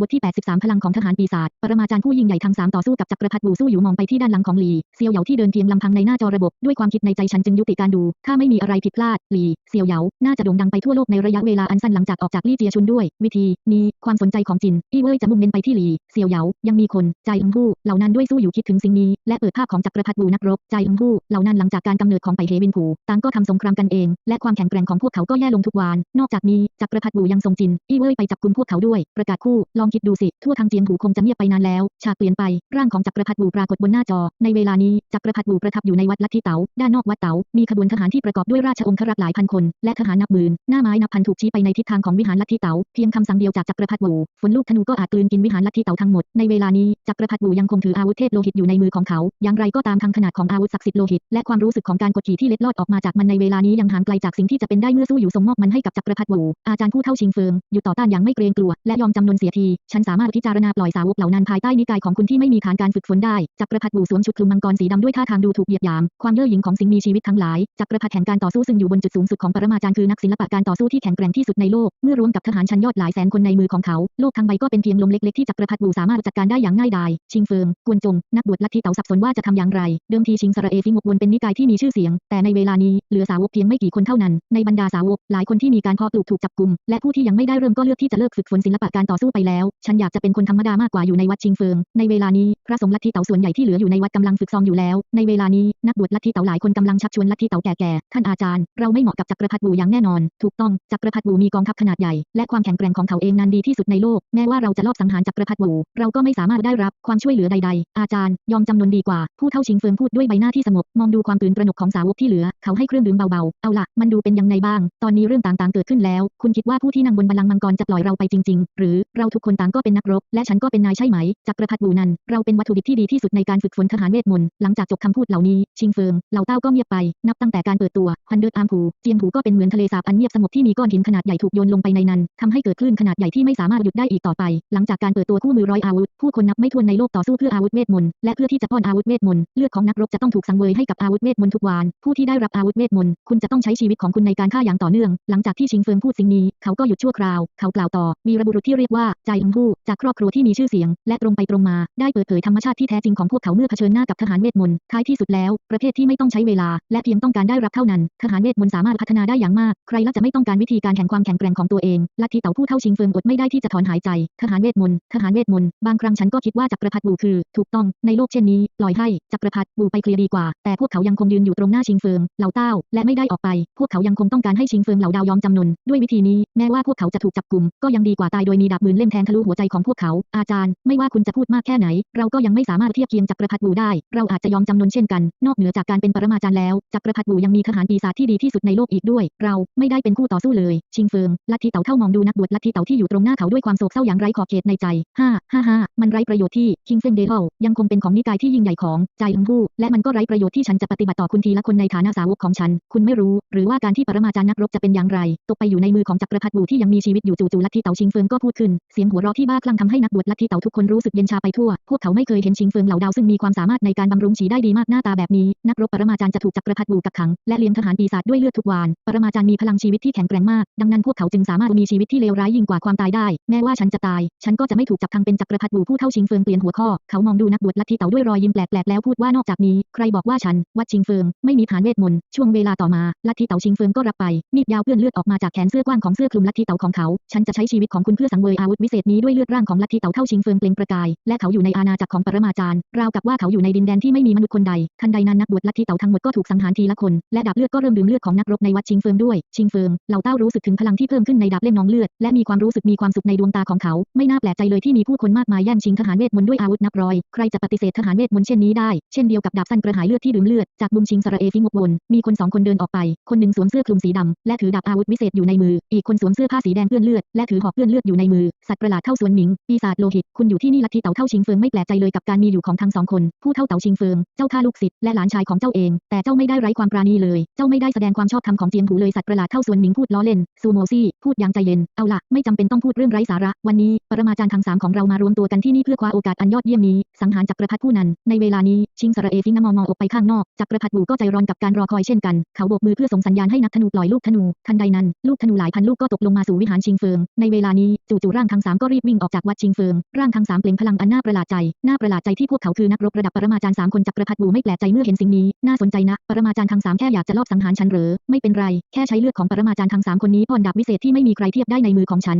บทที่ 83 พลังของทหารปีศาจ ปรมาจารย์ผู้ยิ่งใหญ่ทั้งสามต่อสู้กับจักรพรรดิวูสู้อยู่มองไปที่ด้านหลังของหลี เซียวเหยาที่เดินเพียงลำพังในหน้าจอระบบ ด้วยความคิดในใจฉันจึงยุติการดู ถ้าไม่มีอะไรผิดพลาด หลี เซียวเหยา น่าจะโด่งดังไปทั่วโลกในระยะเวลาอันสั้นหลังจากออกจากลี่เจียชุนด้วย วิธีนี้ความสนใจของจิน อี้เว่ยจะมุ่งเน้นไปที่หลี เซียวเหยา ยังมีคนใจทั้งผู้เหล่านั้นด้วยสู้อยู่คิดถึงสิ่งนี้ และเปิดภาพของจักรพรรดิวูนักรบใจทั้งผู้เหล่านั้นหลังจากการกำเนิดของไปเฮวินผูต่างก็ทำสงครามกันเอง และความแข็งแกร่งของพวกเขาก็แย่ลงทุกวัน นอกจากนี้จักรพรรดิวูยังทรงจิน อี้เว่ยไปจับกุมพวกเขาด้วยประกาศคู่ลองคิดดูสิ ทั่วทางเจียงหูคงจะเงียบไปนานแล้ว ฉากเปลี่ยนไป ร่างของจักรพรรดิวูปรากฏบนหน้าจอ ในเวลานี้ จักรพรรดิวูประทับอยู่ในวัดลัทธิเต๋า ด้านนอกวัดเต๋า มีขบวนทหารที่ประกอบด้วยราชองครักษ์หลายพันคน และทหารนับหมื่น หน้าไม้นับพันถูกชี้ไปในทิศทางของวิหารลัทธิเต๋า เพียงคำสั่งเดียวจากจักรพรรดิวูฝนลูกธนูก็อาจกลืนกินวิหารลัทธิเต๋าทั้งหมด ในเวลานี้ จักรพรรดิวูยังคงถืออาวุธเทพโลหิตอยู่ในมือของเขา อย่างไรก็ตามทางขนาดของอาวุธศักดิ์สิทธิ์โลหิต และความรู้สึกของการกดขี่ที่เล็ดลอดออกมาจากมันในเวลานี้ยังห่างไกลจากสิ่งที่จะเป็นได้เมื่อสู้อยู่ส่งมอบมันให้กับจักรพรรดิวูอาจารย์ผู้เท่าชิงเฟิงหยุดต่อต้านอย่างไม่เกรงกลัวและยอมจำนนเสียทีฉันสามารถพิจารณาปล่อยสาวกเหล่านั้นภายใต้นิกายของคุณที่ไม่มีฐานการฝึกฝนได้ จักรพรรดิวูสวมชุดคลุมมังกรสีดำด้วยท่าทางดูถูกเหยียดหยาม ความเย่อหยิ่งของสิ่งมีชีวิตทั้งหลาย จักรพรรดิแห่งการต่อสู้ซึ่งอยู่บนจุดสูงสุดของปรมาจารย์คือนักศิลปะการต่อสู้ที่แข็งแกร่งที่สุดในโลก เมื่อรวมกับทหารชั้นยอดหลายแสนคนในมือของเขา โลกทั้งใบก็เป็นเพียงลมเล็กๆที่จักรพรรดิวูสามารถจัดการได้อย่างง่ายดาย ชิงเฟิง กวนจง นักบวชลัทธิเต๋าสับสนว่าจะทำอย่างไร เดิมทีชิงสระเอฟิงกวนเป็นนิกายที่มีชื่อเสียง แต่ในเวลานี้เหลือสาวกเพียงไม่กี่คนเท่านั้น ในบรรดาสาวกหลายคนที่มีการพาะปลูกถูกจับกุมและผู้ที่ยังไม่ได้เริ่มก็เลือกที่จะเลิกฝึกฝนศิลปะการต่อสู้ไปแล้วฉันอยากจะเป็นคนธรรมดามากกว่าอยู่ในวัดชิงเฟิง ในเวลานี้พระสงฆ์ลัทธิเต๋าส่วนใหญ่ที่เหลืออยู่ในวัดกำลังฝึกซ้อมอยู่แล้ว ในเวลานี้นักบวชลัทธิเต๋าหลายคนกำลังชักชวนลัทธิเต๋าแก่ๆ ท่านอาจารย์ เราไม่เหมาะกับจักรพรรดิบูอย่างแน่นอน ถูกต้อง จักรพรรดิบูมีกองทัพขนาดใหญ่ และความแข็งแกร่งของเขาเองนั้นดีที่สุดในโลก แม้ว่าเราจะลอบสังหารจักรพรรดิบูเราก็ไม่สามารถได้รับความช่วยเหลือใด ๆ อาจารย์ ยอมจำนนดีกว่า ผู้เท่าชิงเฟิงพูดด้วยใบหน้าที่สงบ มองดูความตื่นตระหนกของสาวกที่เหลือ เขาให้เครื่องดื่มเบาๆ เอาละมันดูเป็นยังไงบ้าง ตอนนี้เรื่องต่างๆ เกิดขึ้นแล้ว คุณคิดว่าผู้ที่นั่งบนบัลลังก์มังกรจะปล่อยเราไปจริง ๆ หรือเราทุกคนคนต่างก็เป็นนักรบ และฉันก็เป็นนายใช่ไหม จักรพรรดิบูนัน เราเป็นวัตถุดิบที่ดีที่สุดในการฝึกฝนทหารเวทมนต์ หลังจากจบคำพูดเหล่านี้ ชิงเฟิง เหล่าเต้าก็เงียบไป นับตั้งแต่การเปิดตัว ฮันเดอร์อาร์มผูเจียงผูก็เป็นเหมือนทะเลสาบอันเงียบสงบที่มีก้อนหินขนาดใหญ่ถูกโยนลงไปในนั้นทำให้เกิดคลื่นขนาดใหญ่ที่ไม่สามารถหยุดได้อีกต่อไป หลังจากการเปิดตัวคู่มือร้อยอาวุธ ผู้คนนับไม่ถ้วนในโลกต่อสู้เพื่ออาวุธเวทมนต์ และเพื่อที่จะป้อนอาวุธเวทมนต์ เลือดของนักรบจะต้องถูกสังเวยให้กับอาวุธเวทมนต์ทุกวัน ผู้ที่ได้รับอาวุธเวทมนต์ คุณจะต้องใช้ชีวิตของคุณในการฆ่าอย่างต่อเนื่อง หลังจากที่ชิงเฟิงพูดสิ่งนี้ เขาก็หยุดชั่วคราว เขากล่าวต่อวีระบุรุษที่เรียกว่า ใจทั้งผู้จากครอบครัวที่มีชื่อเสียง และตรงไปตรงมา ได้เปิดเผยธรรมชาติที่แท้จริงของพวกเขาเมื่อเผชิญหน้ากับทหารเวทมนต์ ท้ายที่สุดแล้ว ประเภทที่ไม่ต้องใช้เวลา และเพียงต้องการได้รับเท่านั้น ทหารเวทมนต์สามารถพัฒนาได้อย่างมาก ใครละจะไม่ต้องการวิธีการแห่งความแข็งแกร่งของตัวเอง ลัทธิเต่าผู้เท่าชิงเฟิงอดไม่ได้ที่จะถอนหายใจ ทหารเวทมนต์ ทหารเวทมนต์ บางครั้งฉันก็คิดว่าจักรพรรดิบูคือ ถูกต้อง ในโลกเช่นนี้ ปล่อยให้จักรพรรดิบูไปเคลียร์ดีกว่า แต่พวกเขายังคงยืนอยู่ตรงหน้าชิงเฟิง เหล่าเต้า และไม่ได้ออกไป พวกเขายังคงต้องการให้ชิงเฟิงเหล่าดาวยอมจำนนด้วยวิธีนี้ แม้ว่าพวกเขาจะถูกจับกุมก็ยังดีกว่าตายโดยมีดาบมืนเล่มแทงทะลุหัวใจของพวกเขา อาจารย์ ไม่ว่าคุณจะพูดมากแค่ไหน เราก็ยังไม่สามารถเทียบเคียงจักรพรรดิบูได้ เราอาจจะยอมจำนนเช่นกัน นอกเหนือจากการเป็นปรมาจารย์แล้ว จักรพรรดิบูยังมีทหารปีศาจที่ดีที่สุดในโลกอีกด้วย เราไม่ได้เป็นคู่ต่อสู้เลย ชิงเฟิง ลัทธิเต่าเท่ามองดูนักบวชลัทธิเต่าที่อยู่ตรงหน้าเขาด้วยความโศกเศร้าอย่างไร้ขอบเขตในใจฮ่าฮ่าฮ่ามันไร้ประโยชน์ที่คิงเซนเดลยังคงเป็นของนิกายที่ยิ่งใหญ่ของใจทั้งคู่และมันก็ไร้ประโยชน์ที่ฉันจะปฏิบัติต่อคุณทีละคนในฐานะสาวกของฉัน คุณไม่รู้ หรือว่าการที่ปรมาจารย์นักรบจะเป็นอย่างไร ตกไปอยู่ในมือของจักรพรรดิบูที่ยังมีชีวิตอยู่จู่ๆลัทธิเต่าชิงเฟิงก็พูดขึ้นเสียงหัวหัวเราะที่บ้าคลั่งทำให้นักบวชลัทธิเต่าทุกคนรู้สึกเย็นชาไปทั่ว พวกเขาไม่เคยเห็นชิงเฟิงเหล่าดาวซึ่งมีความสามารถในการบำรุงฉีได้ดีมากหน้าตาแบบนี้ นักรบปรมาจารย์จะถูกจักรพรรดิบูกักขัง และเลี้ยงทหารปีศาจด้วยเลือดทุกวานปรมาจารย์มีพลังชีวิตที่แข็งแกร่งมาก ดังนั้นพวกเขาจึงสามารถมีชีวิตที่เลวร้ายยิ่งกว่าความตายได้ แม้ว่าฉันจะตาย ฉันก็จะไม่ถูกจับขังเป็นจักรพรรดิบูผู้เท่าชิงเฟิงเปลี่ยนหัวข้อ เขามองดูนักบวชลัทธิเต่าด้วยรอยยิ้มแปลกๆแล้วพูดว่านอกจากนี้ใครบอกว่าฉันวัดชิงเฟิงไม่มีผานเวทมนต์ช่วงเวลาต่อมาลัทธิเต่าชิงเฟิงก็รับไปมีดยาวเปื้อนเลือดออกมาจากแขนเสื้อกว้างของเสื้อคลุมลัทธิเต่าของเขา ฉันจะใช้ชีวิตของคุณเพื่อสังเวยอาวุธวิเศษนี้ด้วยเลือดร่างของลัทธิเต่าเท่าชิงเฟิงเปล่งประกาย และเขาอยู่ในอาณาจักรของปรมาจารย์ ราวกับว่าเขาอยู่ในดินแดนที่ไม่มีมนุษย์คนใด ทันใดนั้นนักบวชลัทธิเต่าทั้งหมดก็ถูกสังหารทีละคน และดาบเลือดก็เริ่มดื่มเลือดของนักรบในวัดชิงเฟิงด้วย ชิงเฟิงเหล่าเต้ารู้สึกถึงพลังที่เพิ่มขึ้นในดาบเล่มน้องเลือด และมีความรู้สึกมีความสุขในดวงตาของเขา ไม่น่าแปลกใจเลยที่มีผู้คนมากมายแย่งชิงทหารเวทมนต์ด้วยอาวุธนับร้อย ใครจะปฏิเสธทหารเวทมนต์เช่นนี้ได้ เช่นเดียวกับดาบสั้นกระหายเลือดที่ดื่มเลือด จากบุมชิงสระเอฟิงกวนมีคนสองคนเดินออกไป คนหนึ่งสวมเสื้อคลุมสีดำและถือดาบอาวุธวิเศษอยู่ในมือ อีกคนสวมเสื้อผ้าสีแดงเปื้อนเลือดและถือหอกเปื้อนเลือดอยู่ในมือ สัตว์ประหลาดเท่าสวนหมิง ปีศาจโลหิต คุณอยู่ที่นี่ลัทธิเต่าเท่าชิงเฟิงไม่แปลกใจเลยกับการมีอยู่ของทั้งสองคน ผู้เท่าเต่าชิงเฟิง เจ้าข้าลูกศิษย์และหลานชายของเจ้าเอง แต่เจ้าไม่ได้ไร้ความปราณีเลย เจ้าไม่ได้แสดงความชอบธรรมของเจียงหูเลยสัตว์ประหลาดเท่าสวนหมิงพูดล้อเล่น ซูโมซี่ พูดอย่างใจเย็น เอาละไม่จำเป็นต้องพูดเรื่องไร้สาระ วันนี้ ปรมาจารย์ทั้งสามของเรามารวมตัวกันที่นี่เพื่อคว้าโอกาสอันยอดเยี่ยมนี้ สังหารจักรพรรดิผู้นั้น ในเวลานี้ ชิงสระเอฟิงมองมองออกไปข้างนอก จักรพรรดิบูก็ใจร้อนกับการรอคอยเช่นกัน เขาโบกมือเพื่อส่งสัญญาณให้นักธนูปล่อยลูกธนู ทันใดนั้น ลูกธนูหลายพันลูกก็ตกลงมาสู่วิหารชิงเฟิง ในเวลานี้ จู่ๆร่างทั้งสามก็รีบวิ่งออกจากวัดชิงเฟิง ร่างทั้งสามเปล่งพลังอันน่าประหลาดใจ น่าประหลาดใจที่พวกเขาคือนักรบระดับปรมาจารย์สามคนจักรพรรดิบูไม่แปลกใจเมื่อเห็นสิ่งนี้ น่าสนใจนะ ปรมาจารย์ทั้งสามแค่อยากจะลอบสังหารฉันหรือ ไม่เป็นไร แค่ใช้เลือดของปรมาจารย์ทั้งสามคนนี้พ่นดาบวิเศษที่ไม่มีใครเทียบได้ในมือของฉัน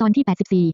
ตอนที่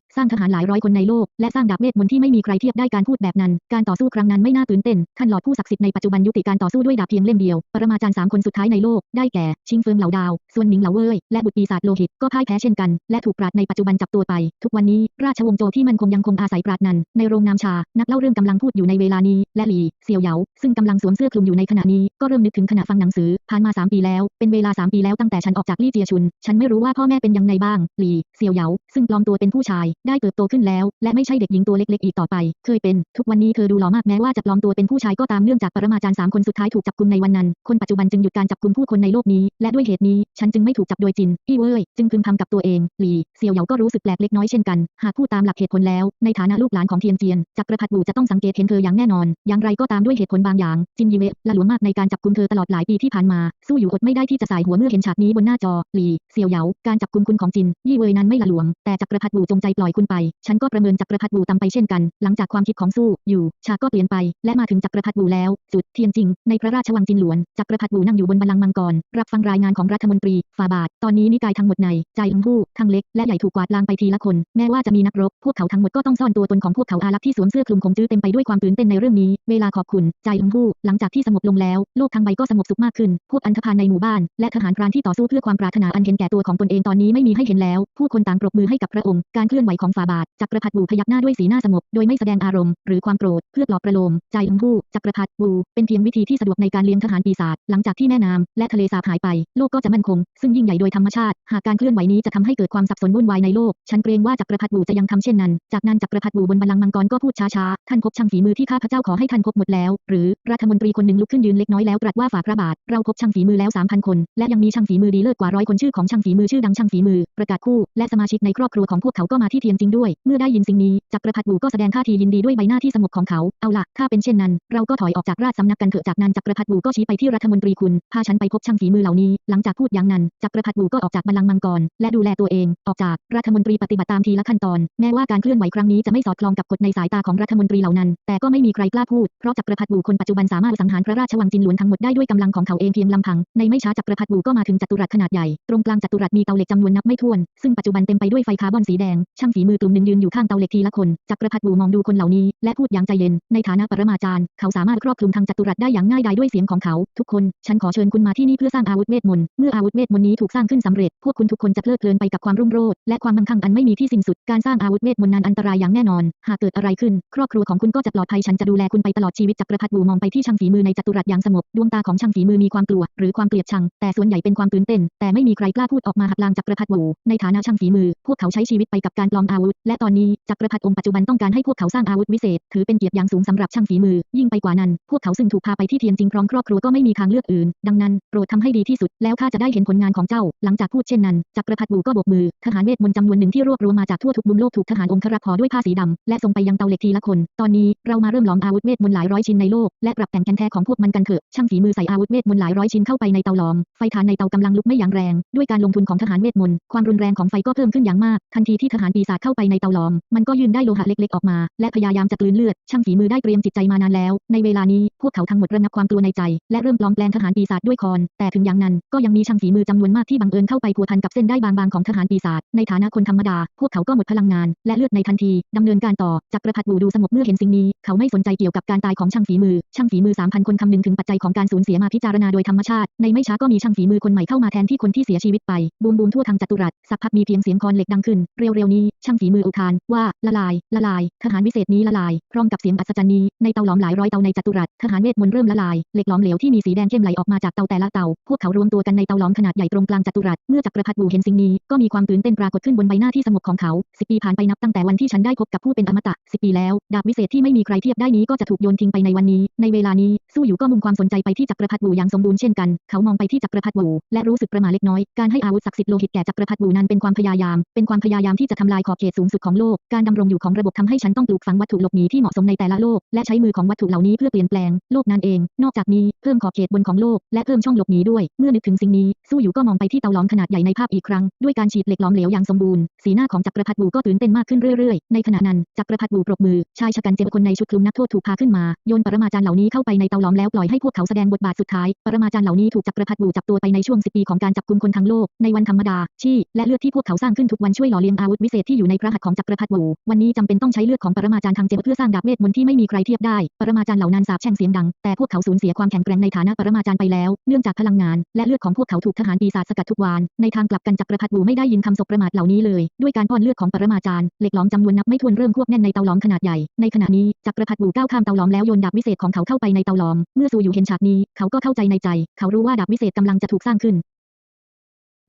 84 สร้างทหารหลายร้อยคนในโลก และสร้างดาบเวทมนต์ที่ไม่มีใครเทียบได้การพูดแบบนั้น การต่อสู้ครั้งนั้นไม่น่าตื่นเต้น ท่านหลอดผู้ศักดิ์สิทธิ์ในปัจจุบันยุติการต่อสู้ด้วยดาบเพียงเล่มเดียว ปรมาจารย์สามคนสุดท้ายในโลก ได้แก่ ชิงเฟิงเหล่าดาว ส่วนหมิงเหล่าเว่ย และบุตรปีศาจโลหิต ก็พ่ายแพ้เช่นกัน และถูกปราดในปัจจุบันจับตัวไป ทุกวันนี้ ราชวงศ์โจที่มันคงยังคงอาศัยปราดนั้น ในโรงน้ำชา นักเล่าเรื่องกำลังพูดอยู่ในเวลานี้ และหลี เสี่ยวเหยา ซึ่งกำลังสวมเสื้อคลุมอยู่ในขณะนี้ ก็เริ่มนึกถึงขณะฟังหนังสือ ผ่านมา 3 ปีแล้ว เป็นเวลา 3 ปีแล้วตั้งแต่ฉันออกจากลี่เจียชุน ฉันไม่รู้ว่าพ่อแม่เป็นยังไงบ้าง หลี เสี่ยวเหยา ซึ่งปลอมตัวเป็นผู้ชาย ได้เติบโตขึ้นแล้ว และไม่ใช่เด็กหญิงตัวเล็กๆอีกต่อไป เคยเป็น ทุกวันนี้เธอดูหล่อมากแม้ว่าจะปลอมตัวเป็นผู้ชายก็ตามเนื่องจากปรมาจารย์สามคนสุดท้ายถูกจับกุมในวันนั้น คนปัจจุบันจึงหยุดการจับกุมผู้คนในโลกนี้ และด้วยเหตุนี้ ฉันจึงไม่ถูกจับโดยจิน อี้เว่ย จึงพึมพำกับตัวเอง หลีเสี่ยวเหยาก็รู้สึกแปลกเล็กน้อยเช่นกัน หากพูดตามหลักเหตุผลแล้ว ในฐานะลูกหลานของเทียนเจียน จักรพรรดิบูจะต้องสังเกตเห็นเธออย่างแน่นอน อย่างไรก็ตามด้วยเหตุผลบางอย่าง จินยีเวะละหลวมมากในการจับกุมเธอตลอดหลายปีที่ผ่านมา สู้อยู่อดไม่ได้ที่จะสายหัวเมื่อเห็นฉากนี้บนหน้าจอ หลีเสี่ยวเหยา การจับกุมคุณของจิน ยี่เวยนั้นไม่ละหลวม แต่จักรพรรดิบูจงใจปล่อยคุณไป ฉันก็ประเมินจักรพรรดิบูตามไปเช่นกัน หลังจากความคิดของสู้อยู่ฉาก็เปลี่ยนไป และมาถึงจักรพรรดิบูแล้วจุดเทียนจริง ในพระราชวังจินหลวน จักรพรรดิบูนั่งอยู่บนบัลลังก์มังกร รับฟังรายงานของรัฐมนตรีฝ่าบาท ตอนนี้นิกายทั้งหมดในใจทั้งผู้ทั้งเล็กและใหญ่ถูกกวาดล้างไปทีละคน แม้ว่าจะมีนักรบ พวกเขาทั้งหมดก็ต้องซ่อนตัวตนของพวกเขาอารักษ์ที่สวมเสื้อคลุมคงจื้อเต็มไปด้วยความตื่นเต้นในเรื่องนี้ เวลาขอบคุณ ใจทั้งผู้หลังจากที่สงบลงแล้วโลกทั้งใบก็สงบสุขมากขึ้น พวกอันธพาลในหมู่บ้านและทหารพรานที่ต่อสู้เพื่อความปรารถนาอันเห็นแก่ตัวของตนเองตอนนี้ไม่มีให้เห็นแล้ว ผู้คนต่างปรบมือให้กับพระองค์ การเคลื่อนไหวของฝ่าบาทจักรพรรดิบูพยักหน้าด้วยสีหน้าสงบโดยไม่แสดงอารมณ์หรือความโกรธเพื่อปลอบประโลมใจทั้งผู้จักรพรรดิบูเป็นเพียงวิธีที่สะดวกในการเลี้ยงทหารปีศาจหลังจากที่แม่น้ำและทะเลสาบหายไป โลกก็จะมั่นคง ซึ่งยิ่งใหญ่โดยธรรมชาติหากการเคลื่อนไหวนี้จะทำให้เกิดความสับสนวุ่นวายในโลก ฉันเกรงว่าจักรพรรดิบูจะยังทำเช่นนั้น จากนั้นจักรพรรดิบูบนบัลลังก์มังกรก็พูดช้าๆท่านพบช่างฝีมือที่ข้าพเจ้าขอให้ท่านพบหมดแล้ว หรือรัฐมนตรีคนหนึ่งลุกขึ้นยืนเล็กน้อยแล้วตรัสว่าฝ่าพระบาทเราพบช่างฝีมือแล้ว3,000คนและยังมีช่างฝีมือดีเลิศกว่าร้อยคนชื่อของช่างฝีมือชื่อดังช่างฝีมือประกาศคู่และสมาชิกในครอบครัววของพวกเขาก็มาที่เทียนจริงด้วย เมื่อได้ยินสิ่งนี้จักรพรรดิบูก็แสดงท่าทียินดีด้วยใบหน้าที่สงบของเขา เอาละถ้าเป็นเช่นนั้น เราก็ถอยออกจากราชสำนักกันเถอะจากนั้นจักรพรรดิบูก็ชี้ไปที่รัฐมนตรีคุณ พาฉันไปพบช่างฝีมือเหล่านี้ หลังจากพูดอย่างนั้นจักรพรรดิบูก็ออกจากบัลลังก์มังกร และดูแลตัวเอง ออกจากรัฐมนตรีปฏิบัติตามทีละขั้นตอน แม้ว่าการเคลื่อนไหวครั้งนี้จะไม่สอดคล้องกับกฎในสายตาของรัฐมนตรีเหล่านั้น แต่ก็ไม่มีใครกล้าพูด เพราะจักรพรรดิบูคนปัจจุบันสามารถสังหารพระราชวังจินหลวนทั้งหมดได้ด้วยกำลังของเขาเองเพียงลำพัง ในไม่ช้าจักรพรรดิบูก็มาถึงจัตุรัสขนาดใหญ่ ตรงกลางจัตุรัสมีเตาเหล็กจำนวนนับไม่ถ้วน ซึ่งปัจจุบันเต็มไปด้วยไฟคาร์บอนสีแดง ช่างฝีมือกลุ่มหนึ่งยืนอยู่ข้างเตาเหล็กทีละคน จักรพรรดิบูมองดูคนเหล่านี้ และพูดอย่างใจเย็น ในฐานะปรมาจารย์ เขาสามารถครอบคลุมทางจัตุรัสได้อย่างง่ายดายด้วยเสียงของเขา ทุกคน ฉันขอเชิญคุณมาที่นี่เพื่อสร้างอาวุธเวทมนต์ เมื่ออาวุธเวทมนต์นี้ถูกสร้างขึ้นสำเร็จ พวกคุณทุกคนจะเพลิดเพลินไปกับความรุ่งโรจน์และความมั่งคั่งอันไม่มีที่สิ้นสุด การสร้างอาวุธเวทมนต์นั้นอันตรายอย่างแน่นอน หากเกิดอะไรขึ้น ครอบครัวของคุณก็จะปลอดภัย ฉันจะดูแลคุณไปตลอดชีวิต จักรพรรดิบูมองไปที่ช่างฝีมือในจัตุรัสอย่างสงบ ดวงตาของช่างฝีมือมีความกลัว หรือความเกลียดชัง แต่ส่วนใหญ่เป็นความตื่นเต้น แต่ไม่มีใครกล้าพูดออกมาหักลางจักรพรรดิบูในฐานะช่างฝีมือ พวกเขาใช้ชีวิตไปกับการปลอมอาวุธ และตอนนี้จักรพรรดิองค์ปัจจุบันต้องการให้พวกเขาสร้างอาวุธวิเศษ ถือเป็นเกียรติอย่างสูงสำหรับช่างฝีมือ ยิ่งไปกว่านั้น พวกเขาซึ่งถูกพาไปที่เทียนจิงพร้อมครอบครัวก็ไม่มีทางเลือกอื่น ดังนั้นโปรดทำให้ดีที่สุด แล้วข้าจะได้เห็นผลงานของเจ้า หลังจากพูดเช่นนั้นจักรพรรดิบูก็โบกมือทหารเวทมนต์จำนวนหนึ่งที่รวบรวมมาจากทั่วทุกมุมโลกถูกทหารองครักษ์ห่อด้วยผ้าสีดำและส่งไปยังเตาเหล็กทีละคน ตอนนี้เรามาเริ่มหลอมอาวุธเวทมนต์หลายร้อยชิ้นในโลกและปรับแต่งแกนแท้ของพวกมันกันเถอะช่างฝีมือใส่อาวุธเวทมนต์หลายร้อยชิ้นเข้าไปในเตาหลอมไฟฐานในเตากำลังลุกไม่ยั้งแรง ด้วยการลงทุนของทหารเวทมนต์ความรุนแรงของไฟก็เพิ่มขึ้นอย่างมากทันทีที่ทหารปีศาจเข้าไปในเตาหลอม มันก็ยืนได้โลหะเล็กๆออกมา และพยายามจะกลืนเลือด ช่างฝีมือได้เตรียมจิตใจมานานแล้ว ในเวลานี้พวกเขาทั้งหมดระงับความกลัวในใจ และเริ่มปลอมแปลงทหารปีศาจด้วยคอน แต่ถึงอย่างนั้นก็ยังมีช่างฝีมือจำนวนมากที่บังเอิญเข้าไปพัวพันกับเส้นได้บางๆของทหารปีศาจ ในฐานะคนธรรมดา พวกเขาก็หมดพลังงาน และเลือดในทันทีดำเนินการต่อ จักรพรรดิบูดูสงบเมื่อเห็นสิ่งนี้ เขาไม่สนใจเกี่ยวกับการตายของช่างฝีมือ ช่างฝีมือ3,000คนคำนึงถึงปัจจัยของการสูญเสียมาพิจารณาโดยธรรมชาติ ในไม่ช้าก็มีช่างฝีมือคนใหม่เข้ามาแทนที่คนที่เสียชีวิตไป บูมบูมทั่วทางจัตุรัสสักพักมีเพียงเสียงคอนเหล็กดังขึ้นเร็วๆนี้ ช่างฝีมืออุทาน ว่า ละลาย ละลาย ทหารวิเศษนี้ละลาย พร้อมกับเสียงอัศจรรย์นี้ ในเตาหลอมหลายร้อยเตาในจัตุรัส ทหารเวทมนต์เริ่มละลาย เหล็กหลอมเหลวที่มีสีแดงเข้มไหลออกมาจากเตาแต่ละเตา พวกเขารวมตัวกันในเตาหลอมขนาดใหญ่ตรงกลางจัตุรัส เมื่อจักรพรรดิบูเห็นสิ่งนี้ ก็มีความตื่นเต้นปรากฏขึ้นบนใบหน้าที่สงบของเขาสิบปีผ่านไปนับตั้งแต่วันที่ฉันได้พบกับผู้เป็นอมตะสิบปีแล้ว ดาบวิเศษที่ไม่มีใครเทียบได้นี้ก็จะถูกโยนทิ้งไปในวันนี้ ในเวลานี้ สู้อยู่ก็มุ่งความสนใจไปที่จักรพรรดิบูอย่างสมบูรณ์เช่นกัน เขามองไปที่จักรพรรดิบูและรู้สึกประหม่าเล็กน้อย การให้อาวุธศักดิ์สิทธิ์โลหิตแก่จักรพรรดิบูนั้นเป็นความพยายาม เป็นความพยายามที่จะทำลายขอบเขตสูงสุดของโลก การดำรงอยู่ของระบบทำให้ฉันต้องปลูกฝังวัตถุหลบหนีที่เหมาะสมในแต่ละโลก และใช้มือของวัตถุเหล่านี้เพื่อเปลี่ยนแปลงโลกนั้นเอง นอกจากนี้เพิ่มขอบเขตบนของโลก และเพิ่มช่องหลบหนีด้วย เมื่อนึกถึงสิ่งนี้ สู้อยู่ก็มองไปที่เตาหลอมขนาดใหญ่ในภาพอีกครั้ง ด้วยการฉีดเหล็กหลอมเหลวอย่างสมบูรณ์ สีหน้าของจักรพรรดิบูก็ตื่นเต้นมากขึ้นเรื่อยๆ ในขณะนั้นจักรพรรดิบูปรบมือ ชายชะกันเจ็บคนในชุดคลุมนักโทษถูกพาขึ้นมา โยนปรมาจารย์เหล่านี้เข้าไปในเตาหลอมแล้วปล่อยให้พวกเขาแสดงบทบาทสุดท้าย ปรมาจารย์เหล่านี้ถูกจักรพรรดิบูจับตัวไปในช่วงสิปีของการจับกุมคนทั้งโลก ในวันธรรมดา ชีและเลือดที่พวกเขาสร้างขึ้นทุกวันช่วยล่อเลี้ยงอาวุธวิเศษที่อยู่ในพระหัตถ์ของจักรพรรดิบูวันนี้จำเป็นต้องใช้เลือดของปรมาจารย์ทางเจมเพื่อสร้างดาบเวทมนต์ที่ไม่มีใครเทียบได้ ปรมาจารย์เหล่านั้นสาบแช่งเสียงดัง แต่พวกเขาสูญเสียความแข็งแกร่งในฐานะปรมาจารย์ไปแล้ว เนื่องจากพลังงาน และเลือดของพวกเขาถูกทหารปีศาจสกัดทุกวันในทางกลับกันจักรพรรดิบูไม่ได้ยินคำสบประมาทเหล่านี้เลย ด้วยการป้อนเลือดของปรมาจารย์ เหล็กหลอมจำนวนนับไม่ถ้วนเริ่มควบแน่นในเตาหลอมขนาดใหญ่ ในขณะนี้จักรพรรดิบูก้าวข้ามเตาหลอมแล้วโยนดาบวิเศษของเขาเข้าไปในเตาหลอม เมื่อซูอยู่เห็นฉากนี้ เขาก็เข้าใจในใจ เขารู้ว่าดาบวิเศษกำลังจะถูกสร้างขึ้น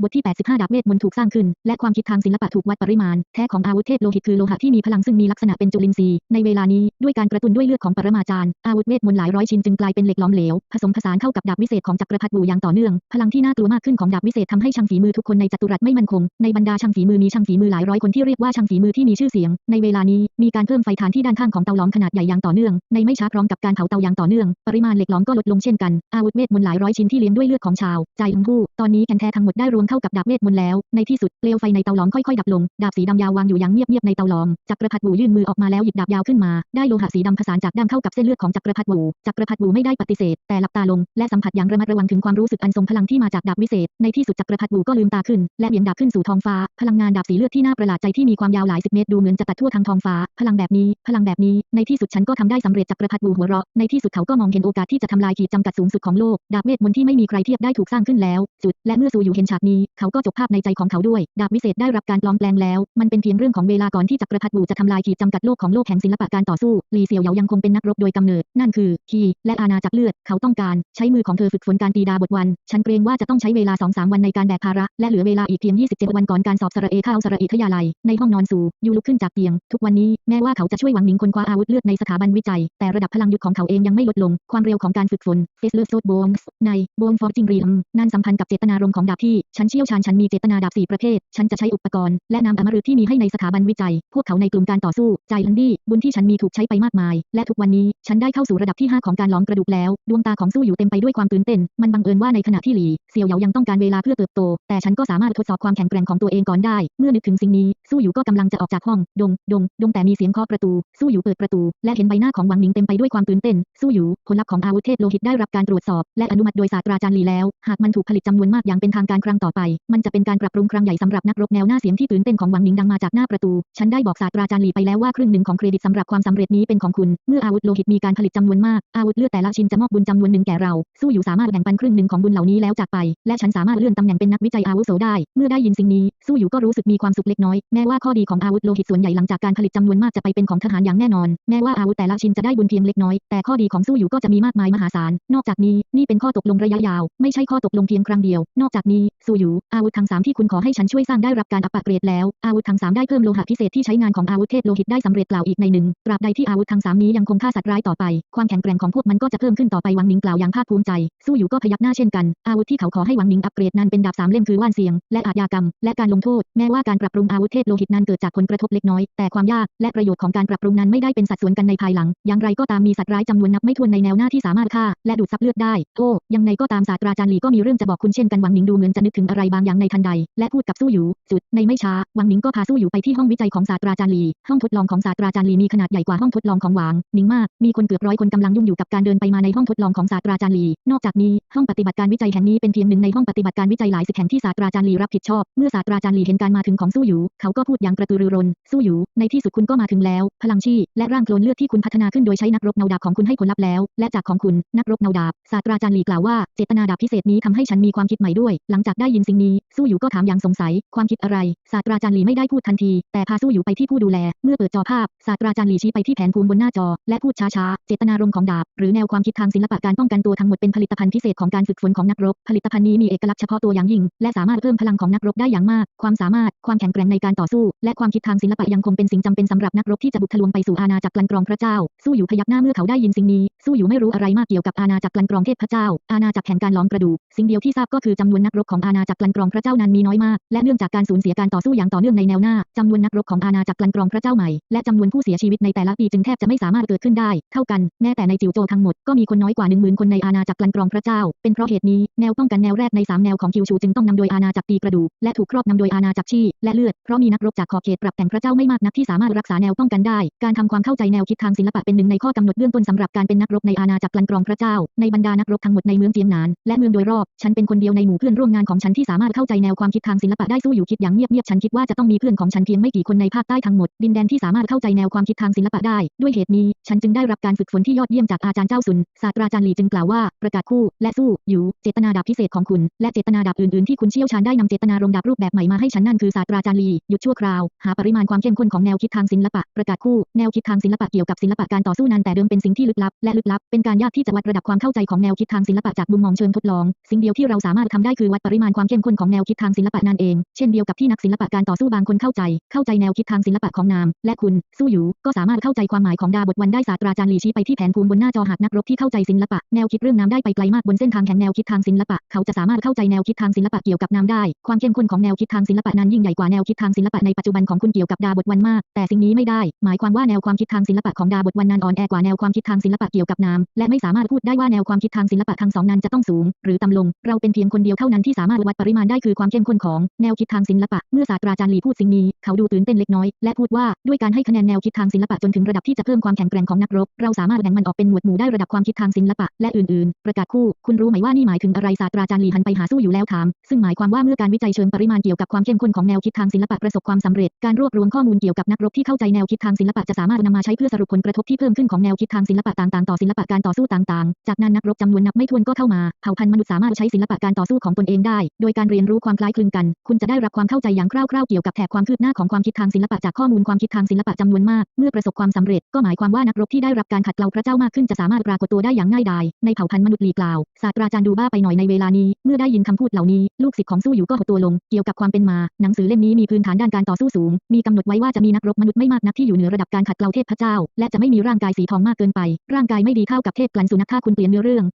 บทที่ 85 ดาบเวทมนต์ถูกสร้างขึ้น และความคิดทางศิลปะถูกวัดปริมาณ แท้ของอาวุธเทพโลหิตคือโลหะที่มีพลังซึ่งมีลักษณะเป็นจุลินทรีย์ ในเวลานี้ด้วยการกระตุ้นด้วยเลือดของปรมาจารย์ อาวุธเวทมนต์หลายร้อยชิ้นจึงกลายเป็นเหล็กหลอมเหลว ผสมผสานเข้ากับดาบวิเศษของจักรพรรดิบูอย่างต่อเนื่อง พลังที่น่ากลัวมากขึ้นของดาบวิเศษทำให้ช่างฝีมือทุกคนในจัตุรัสไม่มั่นคง ในบรรดาช่างฝีมือมีช่างฝีมือหลายร้อยคนที่เรียกว่าช่างฝีมือที่มีชื่อเสียง ในเวลานี้มีการเพิ่มไฟฐานที่ด้านข้างของเตาหลอมขนาดใหญ่อย่างต่อเนื่อง ในไม่ช้าพร้อมกับการเผาเตาอย่างต่อเนื่อง ปริมาณเหล็กหลอมก็ลดลงเช่นกัน อาวุธเวทมนต์หลายร้อยชิ้นที่เลี้ยงด้วยเลือดของชาวใจทั้งคู่ตอนนี้แกนแท้ทั้งหมดได้รวมเข้ากับดาบเวทมนต์แล้ว ในที่สุดเปลวไฟในเตาหลอมค่อยๆดับลง ดาบสีดำยาววางอยู่อย่างเงียบๆในเตาหลอม จักรพรรดิบูยื่นมือออกมาแล้วหยิบดาบยาวขึ้นมา ได้โลหะสีดำผสานจากด้ามเข้ากับเส้นเลือดของจักรพรรดิบูจักรพรรดิบูไม่ได้ปฏิเสธ แต่หลับตาลง และสัมผัสอย่างระมัดระวังถึงความรู้สึกอันทรงพลังที่มาจากดาบวิเศษ ในที่สุดจักรพรรดิบูก็ลืมตาขึ้น และเหวี่ยงดาบขึ้นสู่ท้องฟ้า พลังงานดาบสีเลือดที่น่าประหลาดใจที่มีความยาวหลายสิบเมตรดูเหมือนจะตัดทั่วทั้งท้องฟ้า พลังแบบนี้ พลังแบบนี้ ในที่สุดฉันก็ทำได้สำเร็จจักรพรรดิบูหัวเราะ ในที่สุดเขาก็มองเห็นโอกาสที่จะทำลายขีดจำกัดสูงสุดของโลก ดาบเวทมนต์ที่ไม่มีใครเทียบได้ถูกสร้างขึ้นแล้วจุด และเมื่อซูอยู่เห็นฉากนี้เขาก็จบภาพในใจของเขาด้วย ดาบวิเศษได้รับการปลอมแปลงแล้ว มันเป็นเพียงเรื่องของเวลาก่อนที่จักรพรรดิบูจะทำลายขีดจำกัดโลกของโลกแห่งศิลปะการต่อสู้ลีเซียวเหยายังคงเป็นนักรบโดยกำเนิด นั่นคือคีและอาณาจักรเลือด เขาต้องการ ใช้มือของเธอฝึกฝนการตีดาบทวัน ฉันเกรงว่าจะต้องใช้เวลา2-3วันในการแบกภาระ และเหลือเวลาอีกเพียง 27 วันก่อนการสอบสระเอเข้าสระเอทยาลัย ในห้องนอนสูยูลุกขึ้นจากเตียง ทุกวันนี้แม้ว่าเขาจะช่วยหวังหนิงคนคว้าอาวุธเลือดในสถาบันวิจัย แต่ระดับพลังยุทธของเขาเองยังไม่ลดลง ความเร็วของการฝึกฝนเฟสเลอร์โซดโบมส์ในโบมฟอร์จิงเรียมนั่นสัมพันธ์กับเจตนารมณ์ของดาบที่ฉันเชี่ยวชาญฉันมีเจตนาดาบสี่ประเภท ฉันจะใช้อุปกรณ์และนามอมฤตที่มีให้ในสถาบันวิจัย พวกเขาในกลุ่มการต่อสู้ ใจลันดี้ บุญที่ฉันมีถูกใช้ไปมากมาย และทุกวันนี้ฉันได้เข้าสู่ระดับที่ 5 ของการล้อมกระดูกแล้ว ดวงตาของสู้อยู่เต็มไปด้วยความตื่นเต้น มันบังเอิญว่าในขณะที่หลีเซียวเหยายังต้องการเวลาเพื่อเติบโต แต่ฉันก็สามารถทดสอบความแข็งแกร่งของตัวเองก่อนได้ เมื่อนึกถึงสิ่งนี้ สู้อยู่ก็กำลังจะออกจากห้อง ดง ดง ดงแต่มีเสียงเคาะประตู สู้อยู่เปิดประตู และเห็นใบหน้าของหวังหนิงเต็มไปด้วยความตื่นเต้น สู้อยู่ผลลัพธ์ของอาวุธเทพโลหิตได้รับการตรวจสอบ และอนุมัติโดยศาสตราจารย์หลีแล้ว หากมันถูกผลิตจำนวนมากอย่างเป็นทางการครั้งต่อไป มันจะเป็นการปรับปรุงครั้งใหญ่สำหรับนักรบแนวหน้าเสียงที่ตื่นเต้นของหวังหนิงดังมาจากหน้าประตู ฉันได้บอกศาสตราจารย์หลีไปแล้วว่าครึ่งหนึ่งของเครดิตสำหรับความสำเร็จนี้เป็นของคุณ เมื่ออาวุธโลหิตมีการผลิตจำนวนมาก อาวุธเลือดแต่ละชิ้นจะมอบบุญจำนวนหนึ่งแก่เรา สู้อยู่สามารถแบ่งปันครึ่งหนึ่งของบุญเหล่านี้แล้วจากไป และฉันสามารถเลื่อนตำแหน่งเป็นนักวิจัยอาวุโสได้ เมื่อได้ยินสิ่งนี้ สู้อยู่ก็รู้สึกมีความสุขเล็กน้อย แม้ว่าข้อดีของอาวุธโลหิตส่วนใหญ่หลังจากการผลิตจำนวนมากจะไปเป็นของทหารอย่างแน่นอน แม้ว่าอาวุธแต่ละชิ้นจะได้บุญเพียงเล็กน้อย แต่ข้อดีของสู้อยู่ก็จะมีมากมายมหาศาล นอกจากนี้ นี่เป็นข้อตกลงระยะยาว ไม่ใช่ข้อตกลงเพียงครั้งเดียว นอกจากนี้สู้อยู่ยูอาวุธทั้งสามที่คุณขอให้ฉันช่วยสร้างได้รับการอัปเกรดแล้ว อาวุธทั้งสามได้เพิ่มโลหะพิเศษที่ใช้งานของอาวุธเทพโลหิตได้สำเร็จกล่าวอีกในหนึ่งตราบใดที่อาวุธทั้งสามนี้ยังคงฆ่าสัตว์ร้ายต่อไป ความแข็งแกร่งของพวกมันก็จะเพิ่มขึ้นต่อไปหวังหนิงกล่าวอย่างภาคภูมิใจ สู้อยู่ก็พยักหน้าเช่นกัน อาวุธที่เขาขอให้หวังหนิงอัปเกรดนั้นเป็นดาบสามเล่มคือว่านเสียง และอาชญากรรม และการลงโทษ แม้ว่าการปรับปรุงอาวุธเทพโลหิตนั้นเกิดจากผลกระทบเล็กน้อย แต่ความยากและประโยชน์ของการปรับปรุงนั้นไม่ได้เป็นสัดส่วนกันในภายหลัง อย่างไรก็ตามมีสัตว์ร้ายจำนวนนับไม่ถ้วนในแนวหน้าที่สามารถฆ่าและดูดซับเลือดได้ โอ้ยังไงก็ตามศาสตราจารย์หลีก็มีเรื่องจะบอกคุณเช่นกันหวังหนิงดูเหมือนจะนึกถึงอะไรบางอย่างในทันใด และพูดกับสู้หยูจุด ในไม่ช้าหวังหนิงก็พาสู้หยูไปที่ห้องวิจัยของศาสตราจารย์หลี ห้องทดลองของศาสตราจารย์หลีมีขนาดใหญ่กว่าห้องทดลองของหวางหนิงมาก มีคนเกือบร้อยคนกำลังยุ่งอยู่กับการเดินไปมาในห้องทดลองของศาสตราจารย์หลี นอกจากนี้ ห้องปฏิบัติการวิจัยแห่งนี้เป็นเพียงหนึ่งในห้องปฏิบัติการวิจัยหลายสิบแห่งที่ศาสตราจารย์หลีรับผิดชอบ เมื่อศาสตราจารย์หลีเห็นการมาถึงของสู้หยูเขาก็พูดอย่างกระตือรือร้น สู้หยูในที่สุดคุณก็มาถึงแล้ว พลังชีและร่างโคลนเลือดที่คุณพัฒนาขึ้นโดยใช้นักรบเนาดาบของคุณให้ผลลัพธ์แล้ว และจากของคุณ นักรบเนาดาบศาสตราจารย์ลีกล่าวว่า เจตนาดาบพิเศษนี้ทำให้ฉันมีความคิดใหม่ด้วย หลังจากได้ยินสิ่งนี้ สู้หยูก็ถามอย่างสงสัย ความคิดอะไร ศาสตราจารย์หลีไม่ได้พูดทันที แต่พาสู้หยูไปที่ผู้ดูแล เมื่อเปิดจอภาพ ศาสตราจารย์หลีชี้ไปที่แผนภูมิบนหน้าจอ และพูดช้าๆ เจตนารมณ์ของดาบ หรือแนวความคิดทางศิลปะการป้องกันตัวทั้งหมดเป็นผลิตภัณฑ์พิเศษของการฝึกฝนของนักรบ ผลิตภัณฑ์นี้มีเอกลักษณ์เฉพาะตัวอย่างยิ่ง และสามารถเพิ่มพลังของนักรบได้อย่างมาก ความสามารถ ความแข็งแกร่งในการต่อสู้ และความคิดทางศิลปะยังคงเป็นสิ่งจำเป็นสำหรับนักรบที่จะบุกทะลวงไปสู่อาณาจักรกลันกรองพระเจ้า สู้อยู่พยักหน้าเมื่อเขาได้ยินสิ่งนี้ สู้อยู่ไม่รู้อะไรมากเกี่ยวกับอาณาจักรกลันกรองเทพเจ้า อาณาจักรแห่งการล้อมกระดูกสิ่งเดียวที่ทราบก็คือจำนวนนักรบของอาณาจักรกลันกรองพระเจ้านั้นมีน้อยมาก และเนื่องจากการสูญเสียการต่อสู้อย่างต่อเนื่องในแนวหน้าจำนวนนักรบของอาณาจักรกลันกรองพระเจ้าใหม่และจำนวนผู้เสียชีวิตในแต่ละปีจึงแทบจะไม่สามารถเกิดขึ้นได้ เท่ากันแม้แต่ในจิวโจทั้งหมดก็มีคนน้อยกว่า1 0,000คนในอาณาจักรกลันกรองพระเจ้า เป็นเพราะเหตุนี้แนวป้องกันแนวแรกในสามแนวของคิวชูจึงต้องนำโดยอาณาจักรตีกระดูกและถูกครอบนำโดยอาณาจักรชีและเลือดเพราะมีนักรบจากขอบเขตปรับแต่งพระเจ้าไม่มากนักที่สามารถรักษาแนวป้องกันได้ การทำความเข้าใจแนวคิดทางศิลปะเป็นหนึ่งในข้อกำหนดเบื้องต้นสำหรับการเป็นนักรบในอาณาจักรกลันกรองพระเจ้า ในบรรดานักรบทั้งหมดในเมืองเจียงหนานและเมืองโดยรอบ ฉันเป็นคนเดียวในหมู่เพื่อนร่วมงานของฉันที่สามารถเข้าใจแนวความคิดทางศิลปะได้สู้อยู่คิดอย่างเงียบๆฉันคิดว่าจะต้องมีเพื่อนของฉันเพียงไม่กี่คนในภาคใต้ทั้งหมด ดินแดนที่สามารถเข้าใจแนวความคิดทางศิลปะได้ ด้วยเหตุนี้ ฉันจึงได้รับการฝึกฝนที่ยอดเยี่ยมจากอาจารย์เจ้าสุนศาสตราจารย์หลีจึงกล่าวว่าประกาศคู่ และสู้อยู่เจตนาดาบพิเศษของคุณ และเจตนาดาบอื่นๆที่คุณเชี่ยวชาญได้นำเจตนารมดาบรูปแบบใหม่มาให้ฉันนั่นคือศาสตราจารย์หลีหยุดชั่วคราว หาปริมาณความเข้มข้นของแนวคิดทางศิลปะประกาศคู่แนวคิดทางศิลปะเกี่ยวกับศิลปะการต่อสู้นั้นแต่เดิมเป็นสิ่งที่ลึกลับและลึกลับเป็นการยากที่จะวัดระดับความเข้าใจของแนวคิดทางศิลปะจากมุมมองเชิงทดลอง สิ่งเดียวที่เราสามารถทำได้คือวัดปริมาณความเข้มข้นของแนวคิดทางศิลปะนั่นเอง เช่นเดียวกับที่นักศิลปะการต่อสู้บางคนเข้าใจ เข้าใจแนวคิดทางศิลปะของนาม และคุณ สู้อยู่ ก็สามารถเข้าใจความหมายของดาบทวันได้ศาสตราจารย์หลีชี้ไปที่แผนภูมิบนหน้าจอหากนักรบที่เข้าใจศิลปะแนวคิดเรื่องนามได้ไปไกลมากบนเส้นทางแห่งแนวคิดทางศิลปะ เขาจะสามารถเข้าใจแนวคิดทางศิลปะเกี่ยวกับนามได้ ความเข้มข้นของแนวคิดทางศิลปะนั้นยิ่งใหญ่กว่าแนวคิดทางศิลปะในปัจจุบันของคุณเกี่ยวกับดาบทวันมาก แต่สิ่งนี้ไม่ได้ หมายความว่าแนวความคิดทางศิลปะของดาบทวันนั้นอ่อนแอกว่าแนวความคิดทางศิลปะเกี่ยวกับนามและไม่สามารถพูดได้ว่าแนวความคิดทางศิลปะทั้งสองนั้นจะต้องสูง หรือต่ำลง เราเป็นเพียงคนเดียวเท่านั้นที่สามารถวัดปริมาณได้คือความเข้มข้นของแนวคิดทางศิลปะ เมื่อศาสตราจารย์หลีพูดสิ่งนี้ เขาดูตื่นเต้นเล็กน้อย และพูดว่าด้วยการให้คะแนนแนวคิดทางศิลปะจนถึงระดับที่จะเพิ่มความแข็งแกร่งของนักรบ เราสามารถแบ่งมันออกเป็นหมวดหมู่ได้ระดับความคิดทางศิลปะ และอื่นๆ ประกาศคู่ คุณรู้ไหมว่านี่หมายถึงอะไรศาสตราจารย์หลีหันไปหาสู้อยู่แล้วถาม ซึ่งหมายความว่าเมื่อการวิจัยเชิงปริมาณเกี่ยวกับความเข้มข้นของแนวคิดทางศิลปะประสบความสำเร็จ การรวบรวมข้อมูลเกี่ยวกับนักรบที่เข้าใจแนวคิดทางศิลปะจะสามารถนำมาใช้เพื่อสรุปผลกระทบที่เพิ่มขึ้นของแนวคิดทางศิลปะต่างๆต่อศิลปะการต่อสู้ต่างๆ จากนั้นนักรบจำนวนนับไม่ถ้วนก็เข้ามาเผ่าพันธุ์มนุษย์สามารถใช้ศิลปะการต่อสู้ของตนเองได้โดยการเรียนรู้ความคล้ายคลึงกัน คุณจะได้รับความเข้าใจอย่างคร่าวๆเกี่ยวกับแถบความคืบหน้าของความคิดทางศิลปะจากข้อมูลความคิดทางศิลปะจำนวนมาก เมื่อประสบความสำเร็จก็หมายความว่านักรบที่ได้รับการขัดเกลาพระเจ้ามากขึ้นจะสามารถปรากฏตัวได้อย่างง่ายดายในเผ่าพันธุ์มนุษย์ลีกล่าวศาสตราจารย์ดูบ้าไปหน่อยในเวลานี้ เมื่อได้ยินคำพูดเหล่านี้ ลูกศิษย์ของสู้อยู่ก็หดตัวลง เกี่ยวกับความเป็นมา หนังสือเล่มนี้มีพื้นฐานด้านการต่อสู้สูง มีกำหนดไว้ว่าจะมีนักรบมนุษย์ไม่มากนักที่อยู่เหนือระดับการขัดเกลาเทพเจ้า และจะไม่มีร่างกายสีทองมากเกินไป ร่างกายไม่ดีเท่ากับเทพกลันสุนัขถ้าคุณเปลี่ยนเนื้อเรื่อง